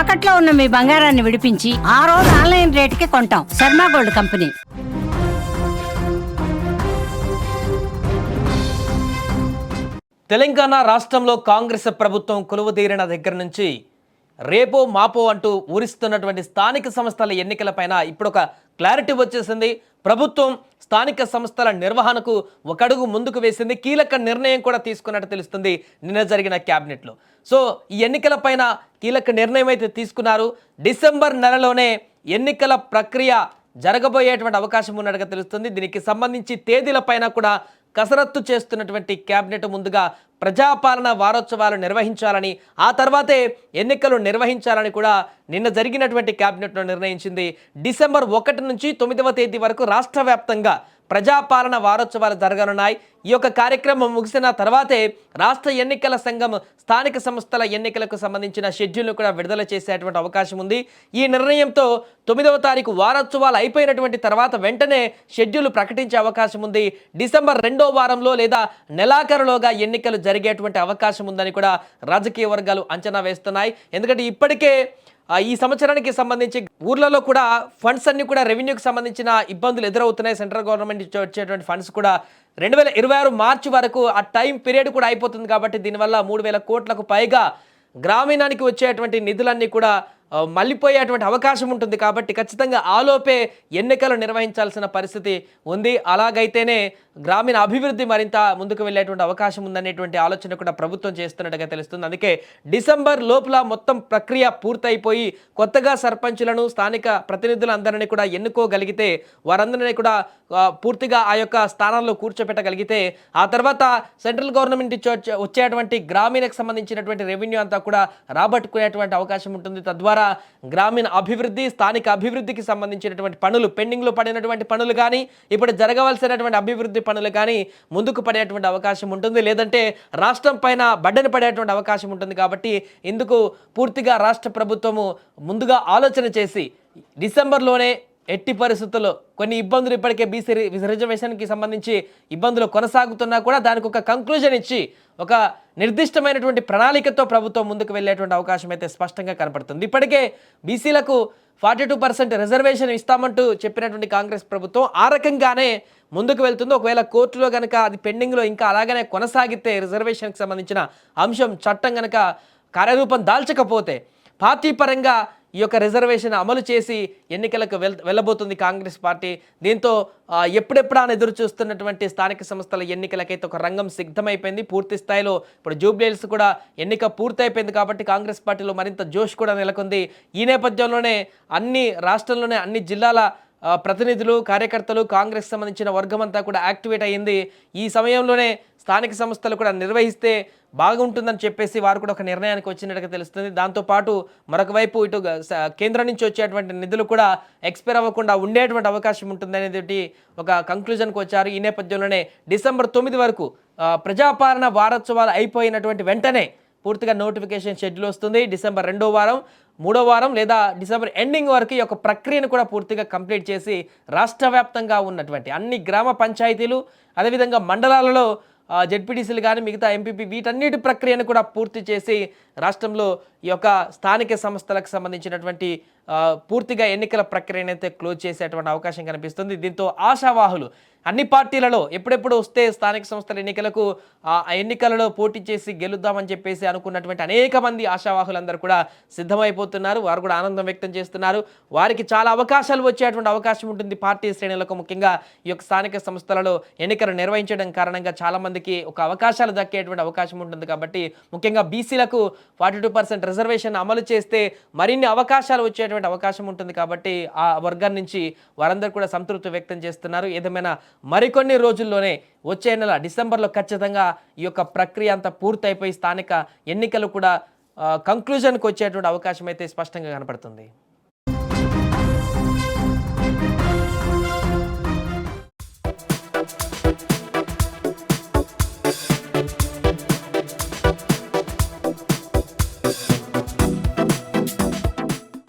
తాకట్లో ఉన్న మీ బంగారాన్ని విడిపించి ఆ రోజు ఆన్లైన్ రేటుకి కొంటాం. Sharma gold company. తెలంగాణ రాష్ట్రంలో కాంగ్రెస్ ప్రభుత్వం కొలువుదీరిన దగ్గర నుంచి రేపో మాపో అంటూ ఊరిస్తున్నటువంటి స్థానిక సంస్థల ఎన్నికలపైన ఇప్పుడు ఒక క్లారిటీ వచ్చేసింది. ప్రభుత్వం స్థానిక సంస్థల నిర్వహణకు ఒక అడుగు ముందుకు వేసింది. కీలక నిర్ణయం కూడా తీసుకున్నట్టు తెలుస్తుంది నిన్న జరిగిన క్యాబినెట్లో. సో ఈ ఎన్నికలపైన కీలక నిర్ణయం అయితే తీసుకున్నారు. డిసెంబర్ నెలలోనే ఎన్నికల ప్రక్రియ జరగబోయేటువంటి అవకాశం ఉన్నట్టుగా తెలుస్తుంది. దీనికి సంబంధించి తేదీలపైన కూడా కసరత్తు చేస్తున్నటువంటి కేబినెట్ ముందుగా ప్రజాపాలన వారోత్సవాలు నిర్వహించాలని ఆ తర్వాతే ఎన్నికలు నిర్వహించాలని కూడా నిన్న జరిగినటువంటి కేబినెట్లో నిర్ణయించింది. డిసెంబర్ ఒకటి నుంచి తొమ్మిదవ తేదీ వరకు రాష్ట్ర వ్యాప్తంగా ప్రజాపాలన వారోత్సవాలు జరగనున్నాయి. ఈ యొక్క కార్యక్రమం ముగిసిన తర్వాతే రాష్ట్ర ఎన్నికల సంఘం స్థానిక సంస్థల ఎన్నికలకు సంబంధించిన షెడ్యూల్ను కూడా విడుదల చేసేటువంటి అవకాశం ఉంది. ఈ నిర్ణయంతో తొమ్మిదవ తారీఖు వారోత్సవాలు అయిపోయినటువంటి తర్వాత వెంటనే షెడ్యూల్ ప్రకటించే అవకాశం ఉంది. డిసెంబర్ రెండు వారంలో లేదా నెలాఖరులోగా ఎన్నికలు జరిగేటువంటి అవకాశం ఉందని కూడా రాజకీయ వర్గాలు అంచనా వేస్తున్నాయి. ఎందుకంటే ఇప్పటికే ఈ సంవత్సరానికి సంబంధించి ఊర్లలో కూడా ఫండ్స్ అన్ని కూడా రెవెన్యూకి సంబంధించిన ఇబ్బందులు ఎదురవుతున్నాయి. సెంట్రల్ గవర్నమెంట్ నుంచి వచ్చేటువంటి ఫండ్స్ కూడా రెండు వేల ఇరవై ఆరు మార్చి వరకు ఆ టైం పీరియడ్ కూడా అయిపోతుంది కాబట్టి దీనివల్ల మూడు వేల కోట్లకు పైగా గ్రామీణానికి వచ్చేటువంటి నిధులన్నీ కూడా మళ్ళీపోయేటువంటి అవకాశం ఉంటుంది కాబట్టి ఖచ్చితంగా ఆలోపే ఎన్నికలు నిర్వహించాల్సిన పరిస్థితి ఉంది. అలాగైతేనే గ్రామీణ అభివృద్ధి మరింత ముందుకు వెళ్ళేటువంటి అవకాశం ఉందనేటువంటి ఆలోచన కూడా ప్రభుత్వం చేస్తున్నట్టుగా తెలుస్తుంది. అందుకే డిసెంబర్ లోపల మొత్తం ప్రక్రియ పూర్తయిపోయి కొత్తగా సర్పంచులను స్థానిక ప్రతినిధులందరినీ కూడా ఎన్నుకోగలిగితే వారందరినీ కూడా పూర్తిగా ఆ యొక్క స్థానాల్లో కూర్చోపెట్టగలిగితే ఆ తర్వాత సెంట్రల్ గవర్నమెంట్ వచ్చేటువంటి గ్రామీణకు సంబంధించినటువంటి రెవెన్యూ అంతా కూడా రాబట్టుకునేటువంటి అవకాశం ఉంటుంది. తద్వారా గ్రామీణ అభివృద్ధి స్థానిక అభివృద్ధికి సంబంధించినటువంటి పనులు పెండింగ్లో పడినటువంటి పనులు కానీ ఇప్పుడు జరగవలసినటువంటి అభివృద్ధి పనులు కానీ ముందుకు పడేటువంటి అవకాశం ఉంటుంది. లేదంటే రాష్ట్రం పైన బడ్డని పడేటువంటి అవకాశం ఉంటుంది కాబట్టి ఇందుకు పూర్తిగా రాష్ట్ర ప్రభుత్వము ముందుగా ఆలోచన చేసి డిసెంబర్లోనే ఎట్టి పరిస్థితుల్లో కొన్ని ఇబ్బందులు ఇప్పటికే బీసీ రిజర్వేషన్కి సంబంధించి ఇబ్బందులు కొనసాగుతున్నా కూడా దానికి ఒక కంక్లూజన్ ఇచ్చి ఒక నిర్దిష్టమైనటువంటి ప్రణాళికతో ప్రభుత్వం ముందుకు వెళ్ళేటువంటి అవకాశం అయితే స్పష్టంగా కనపడుతుంది. ఇప్పటికే బీసీలకు ఫార్టీ టూ పర్సెంట్ రిజర్వేషన్ ఇస్తామంటూ చెప్పినటువంటి కాంగ్రెస్ ప్రభుత్వం ఆ రకంగానే ముందుకు వెళ్తుంది. ఒకవేళ కోర్టులో కనుక అది పెండింగ్లో ఇంకా అలాగనే కొనసాగితే రిజర్వేషన్కి సంబంధించిన అంశం చట్టం కనుక కార్యరూపం దాల్చకపోతే పార్టీ పరంగా ఈ యొక్క రిజర్వేషన్ అమలు చేసి ఎన్నికలకు వెల్ వెళ్ళబోతుంది కాంగ్రెస్ పార్టీ. దీంతో ఎప్పుడెప్పుడా అని ఎదురు చూస్తున్నటువంటి స్థానిక సంస్థల ఎన్నికలకైతే ఒక రంగం సిద్ధమైపోయింది. పూర్తి స్థాయిలో ఇప్పుడు జూబ్లీహిల్స్ కూడా ఎన్నిక పూర్తయిపోయింది కాబట్టి కాంగ్రెస్ పార్టీలో మరింత జోష్ కూడా నెలకొంది. ఈ నేపథ్యంలోనే అన్ని రాష్ట్రంలోనే అన్ని జిల్లాల ప్రతినిధులు కార్యకర్తలు కాంగ్రెస్ సంబంధించిన వర్గం అంతా కూడా యాక్టివేట్ అయ్యింది. ఈ సమయంలోనే స్థానిక సంస్థలు కూడా నిర్వహిస్తే బాగుంటుందని చెప్పేసి వారు కూడా ఒక నిర్ణయానికి వచ్చినట్టుగా తెలుస్తుంది. దాంతోపాటు మరొక వైపు ఇటు స- కేంద్రం నుంచి వచ్చేటువంటి నిధులు కూడా ఎక్స్పైర్ అవ్వకుండా ఉండేటువంటి అవకాశం ఉంటుంది అనేది ఒక కంక్లూజన్కి వచ్చారు. ఈ నేపథ్యంలోనే డిసెంబర్ తొమ్మిది వరకు ప్రజాపాలన వారోత్సవాలు అయిపోయినటువంటి వెంటనే పూర్తిగా నోటిఫికేషన్ షెడ్యూల్ వస్తుంది. డిసెంబర్ రెండో వారం మూడో వారం లేదా డిసెంబర్ ఎండింగ్ వరకు ఈ యొక్క ప్రక్రియను కూడా పూర్తిగా కంప్లీట్ చేసి రాష్ట్ర వ్యాప్తంగా ఉన్నటువంటి అన్ని గ్రామ పంచాయతీలు అదేవిధంగా మండలాలలో జెడ్పీటీసీలు కానీ మిగతా ఎంపీపీ వీటన్నిటి ప్రక్రియను కూడా పూర్తి చేసి రాష్ట్రంలో ఈ యొక్క స్థానిక సంస్థలకు సంబంధించినటువంటి పూర్తిగా ఎన్నికల ప్రక్రియను అయితే క్లోజ్ చేసేటువంటి అవకాశం కనిపిస్తుంది. దీంతో ఆశావాహులు అన్ని పార్టీలలో ఎప్పుడెప్పుడు వస్తే స్థానిక సంస్థల ఎన్నికలకు ఆ ఎన్నికలలో పోటీ చేసి గెలుద్దామని చెప్పేసి అనుకున్నటువంటి అనేక మంది ఆశావాహులందరూ కూడా సిద్ధమైపోతున్నారు. వారు కూడా ఆనందం వ్యక్తం చేస్తున్నారు. వారికి చాలా అవకాశాలు వచ్చేటువంటి అవకాశం ఉంటుంది. పార్టీ శ్రేణులకు ముఖ్యంగా ఈ యొక్క స్థానిక సంస్థలలో ఎన్నికలు నిర్వహించడం కారణంగా చాలామందికి ఒక అవకాశాలు దక్కేటువంటి అవకాశం ఉంటుంది. కాబట్టి ముఖ్యంగా బీసీలకు ఫార్టీ టూ పర్సెంట్ రిజర్వేషన్ అమలు చేస్తే మరిన్ని అవకాశాలు వచ్చేటువంటి అవకాశం ఉంటుంది కాబట్టి ఆ వర్గం నుంచి వారందరూ కూడా సంతృప్తి వ్యక్తం చేస్తున్నారు. ఏదేమైనా మరికొన్ని రోజుల్లోనే వచ్చే నెల డిసెంబర్లో ఖచ్చితంగా ఈ యొక్క ప్రక్రియ అంతా పూర్తయిపోయి స్థానిక ఎన్నికలు కూడా కంక్లూజన్కి వచ్చేటువంటి అవకాశం అయితే స్పష్టంగా కనపడుతుంది.